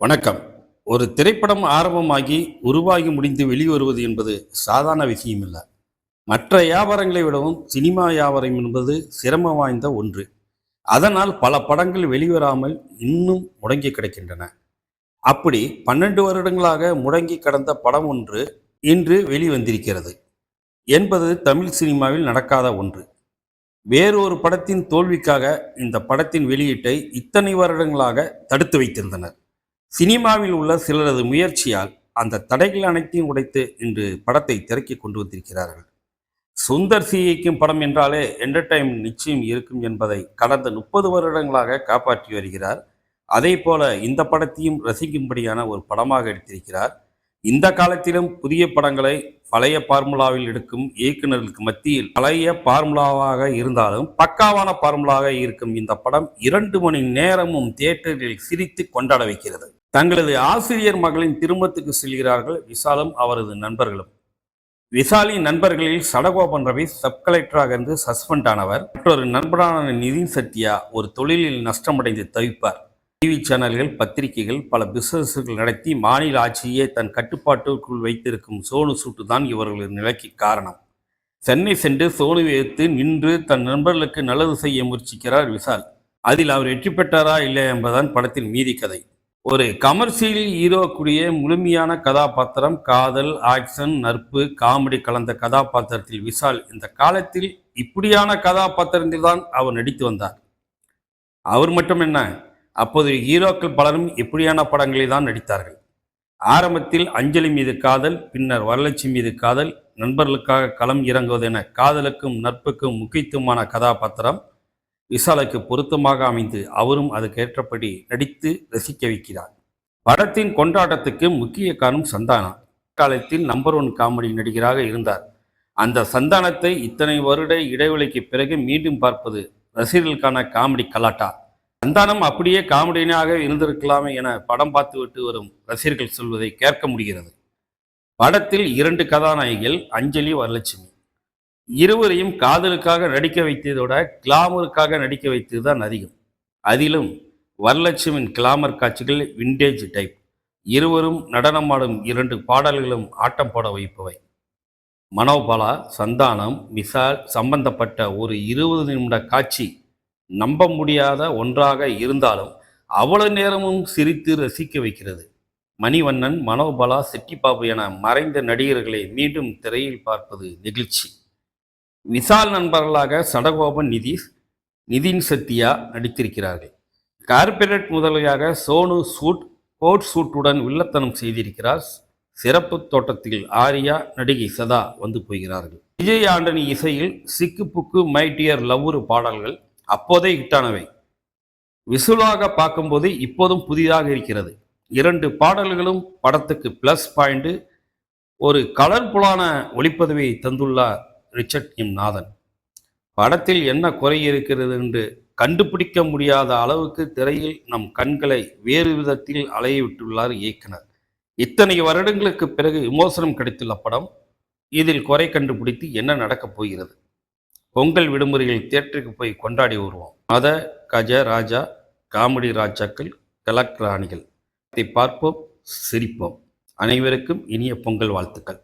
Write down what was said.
வணக்கம். ஒரு திரைப்படம் ஆரம்பமாகி உருவாகி முடிந்து வெளிவருவது என்பது சாதாரண விஷயம் இல்லை. மற்ற வியாபாரங்களை விடவும் சினிமா வியாபாரம் என்பது சிரமம் வாய்ந்த ஒன்று. அதனால் பல படங்கள் வெளிவராமல் இன்னும் முடங்கி கிடக்கின்றன. அப்படி பன்னெண்டு வருடங்களாக முடங்கி கடந்த படம் ஒன்று இன்று வெளிவந்திருக்கிறது. என்பது தமிழ் சினிமாவில் நடக்காத ஒன்று. வேறொரு படத்தின் தோல்விக்காக இந்த படத்தின் வெளியீட்டை இத்தனை வருடங்களாக தடுத்து வைத்திருந்தனர். சினிமாவில் உள்ள சிலரது முயற்சியால் அந்த தடைகள் அனைத்தையும் உடைத்து இன்று படத்தை திறக்கி கொண்டு வந்திருக்கிறார்கள். சுந்தர் சி இயக்கும் படம் என்றாலே என்டர்டைன்மெண்ட் நிச்சயம் இருக்கும் என்பதை கடந்த முப்பது வருடங்களாக காப்பாற்றி வருகிறார். அதே போல இந்த படத்தையும் ரசிக்கும்படியான ஒரு படமாக எடுத்திருக்கிறார். இந்த காலத்திலும் புதிய படங்களை பழைய பார்முலாவில் எடுக்கும் இயக்குநர்களுக்கு மத்தியில் பழைய பார்முலாவாக இருந்தாலும் பக்காவான பார்முலாவாக இருக்கும் இந்த படம் இரண்டு மணி நேரமும் தியேட்டரில் சிரித்து கொண்டாட வைக்கிறது. தங்களது ஆசிரியர் மகளின் திருமணத்துக்கு செல்கிறார்கள் விசாலும் அவரது நண்பர்களும். விசாலின் நண்பர்களில் சடகோபன் ரவி சப் கலெக்டராக இருந்து சஸ்பெண்ட் ஆனவர். மற்றொரு நண்பரான நிதின் சத்யா ஒரு தொழிலில் நஷ்டமடைந்து தவிப்பார். டிவி சேனல்கள் பத்திரிகைகள் பல பிசினஸ்கள் நடத்தி மாநில ஆட்சியை தன் கட்டுப்பாட்டுக்குள் வைத்திருக்கும் சோனு சூட்டு தான் இவர்களது நிலைக்கு காரணம். சென்னை சென்று சோனுவை எதிர்த்து நின்று தன் நண்பர்களுக்கு நல்லது செய்ய முயற்சிக்கிறார் விசால். அதில் அவர் வெற்றி பெற்றாரா இல்லை என்பதுதான் படத்தின் மீதி கதை. ஒரு கமர்ஷியல் ஹீரோக்குரிய முழுமையான கதாபாத்திரம் காதல் ஆக்ஷன் நட்பு காமெடி கலந்த கதாபாத்திரத்தில் விஷால் இந்த காலத்தில் இப்படியான கதாபாத்திரத்தில் தான் அவர் நடித்து வந்தார். அவர் மட்டும் என்ன அப்போது ஹீரோக்கள் பலரும் இப்படியான படங்களில் தான் நடித்தார்கள். ஆரம்பத்தில் அஞ்சலி மீது காதல் பின்னர் வரலட்சுமி மீது காதல் நண்பர்களுக்காக களம் இறங்குவது என காதலுக்கும் நட்புக்கும் முக்கியத்துவமான கதாபாத்திரம் விசாலுக்கு பொருத்தமாக அமைந்து அவரும் அதுக்கேற்றபடி நடித்து ரசிக்க வைக்கிறார். படத்தின் கொண்டாட்டத்துக்கு முக்கிய காரணம் சந்தானம் காலத்தில் நம்பர் ஒன் காமெடி நடிகராக இருந்தார். அந்த சந்தானத்தை இத்தனை வருட இடைவெளிக்கு பிறகு மீண்டும் பார்ப்பது ரசிகர்களுக்கான காமெடி கலாட்டா. சந்தானம் அப்படியே காமெடியனாக இருந்திருக்கலாமே என படம் பார்த்துவிட்டு வரும் ரசிகர்கள் சொல்வதை கேட்க முடிகிறது. படத்தில் இரண்டு கதாநாயகிகள் அஞ்சலி வரலட்சுமி. இருவரையும் காதலுக்காக நடிக்க வைத்ததோட கிளாமருக்காக நடிக்க வைத்தது தான் அதிகம். அதிலும் வரலட்சுமியின் கிளாமர் காட்சிகள் விண்டேஜ் டைப். இருவரும் நடனமாடும் இரண்டு பாடல்களும் ஆட்டம் போட வைப்பவை. மனோபாலா சந்தானம் மிசால் சம்பந்தப்பட்ட ஒரு இருபது நிமிட காட்சி நம்ப முடியாத ஒன்றாக இருந்தாலும் அவ்வளவு நேரமும் சிரித்து ரசிக்க வைக்கிறது. மணிவண்ணன் மனோபாலா செட்டிப்பாபு என மறைந்த நடிகர்களை மீண்டும் திரையில் பார்ப்பது நெகிழ்ச்சி. விசால் நண்பர்களாக சடகோபன் நிதிஷ் நிதின் சத்யா நடித்திருக்கிறார்கள். கார்பரேட் முதலியாக சோனு சூட் கோட் சூட்டுடன் வில்லத்தனம் செய்திருக்கிறார். சிறப்பு தோட்டத்தில் ஆர்யா நடிகை சதா வந்து போகிறார்கள். விஜய் ஆண்டனி இசையில் சிக்கு புக்கு மை டியர் லவ்வுரு பாடல்கள் அப்போதே ஹிட்டானவை. விசுலாக பார்க்கும்போது இப்போதும் புதிதாக இருக்கிறது. இரண்டு பாடல்களும் படத்துக்கு ப்ளஸ் பாயிண்ட் ஒரு கலர்ஃபுல்லான ஒளிப்பதவியை தந்துள்ளார் ரிச்சர்ட் எம். நாதன். படத்தில் என்ன குறை இருக்கிறது என்று கண்டுபிடிக்க முடியாத அளவுக்கு திரையில் நம் கண்களை வேறு விதத்தில் அலையவிட்டுள்ளார் இயக்குனர். இத்தனை வருடங்களுக்கு பிறகு விமோசனம் கிடைத்துள்ள படம் இதில் குறை கண்டுபிடித்து என்ன நடக்கப் போகிறது? பொங்கல் விடுமுறையில் தியேட்டருக்கு போய் கொண்டாடி வருவோம். மத கஜ ராஜா காமெடி ராஜாக்கள் கலக் ராணிகள் இதை பார்ப்போம் சிரிப்போம். அனைவருக்கும் இனிய பொங்கல் வாழ்த்துக்கள்.